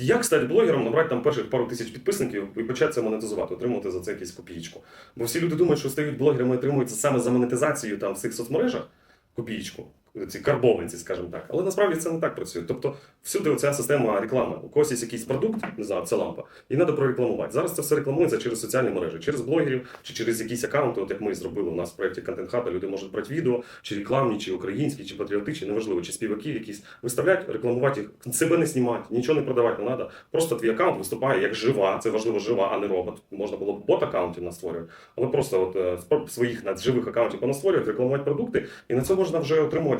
як стати блогером, набрати там перших пару тисяч підписників і почати це монетизувати, отримувати за це якусь копієчку. Бо всі люди думають, що стають блогерами і отримують саме за монетизацію там в цих соцмережах копієчку. Ці карбованці, скажімо так. Але насправді це не так працює. Тобто, всюди оця система реклами. У когось є якийсь продукт, не знаю, це лампа, і треба прорекламувати. Зараз це все рекламується через соціальні мережі, через блогерів чи через якісь аккаунти, от як ми зробили у нас в проєкті Content Hub, люди можуть брати відео, чи рекламні, чи українські, чи патріотичні, неважливо, чи співаки якісь виставляють, рекламувати їх, себе не знімати, нічого не продавати не треба. Просто твій аккаунт виступає як жива, це важливо жива, а не робот. Можна було б бот аккаунтів настворювати, але просто от е, своїх живих аккаунтів понастворювати, рекламувати продукти, і на це можна вже отримувати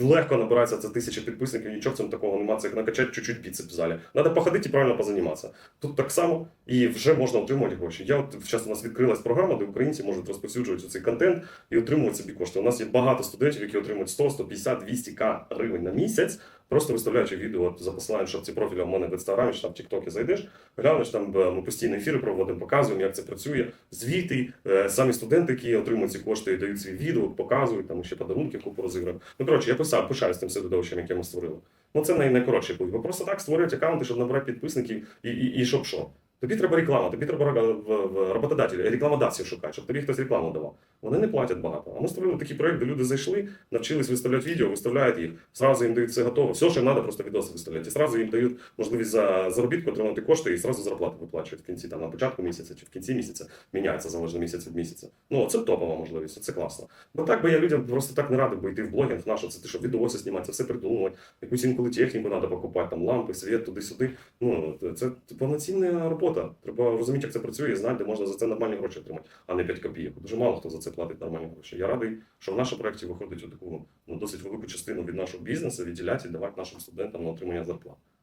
Легко набирається це тисячі підписників, нічого в цьому такого немає, це накачати чуть-чуть біцеп в залі. Треба походити і правильно позаніматися. Тут так само і вже можна отримувати гроші. Я от зараз у нас відкрилась програма, де українці можуть розповсюджувати цей контент і отримувати собі кошти. У нас є багато студентів, які отримують 100, 150, 200 к гривень на місяць, просто виставляючи відео от, за посиланням шапці профіля в мене в інстаграмі, чи там в Тіктокі зайдеш, глянеш там е, ми постійні ефіри проводимо, показуємо, як це працює. Звіти, е, самі студенти, які отримують ці кошти, дають свій відео, показують, там ще подарунки купу розіграємо. Ну коротше, я писав, пишаюсь тим середовищем, яке ми створили. Ну це най- найкоротший путь. Бо просто так створюють аккаунти, щоб набрати підписників і, і, і щоб що. Тобі треба реклама, тобі треба роботодателя, рекламодавців шукати, щоб тобі хтось рекламу давав. Вони не платять багато. А ми створили такий проект, де люди зайшли, навчились виставляти відео, виставляють їх, зразу їм дають все готове. Все, що треба, просто відоси виставляти. І зразу їм дають можливість за заробітку отримати кошти і зразу зарплату виплачують в кінці, там на початку місяця чи в кінці місяця міняється залежно місяць від місяця. Ну це топова можливість, це класно. Бо так би я людям просто так не радив би йти в блогінг наш, це ти що відоси знімати, це все придумувати, якусь інколи техніку треба покупати, там лампи, світ, туди-сюди. Ну це повноцінна робота. Треба розуміти, як це працює, і знати, де можна за це нормальні гроші отримати, а не 5 копійок. Дуже мало хто за це платить нормальні гроші. Я радий, що в нашому проєкті виходить таку ну, досить велику частину від нашого бізнесу відділяти і давати нашим студентам на отримання зарплат.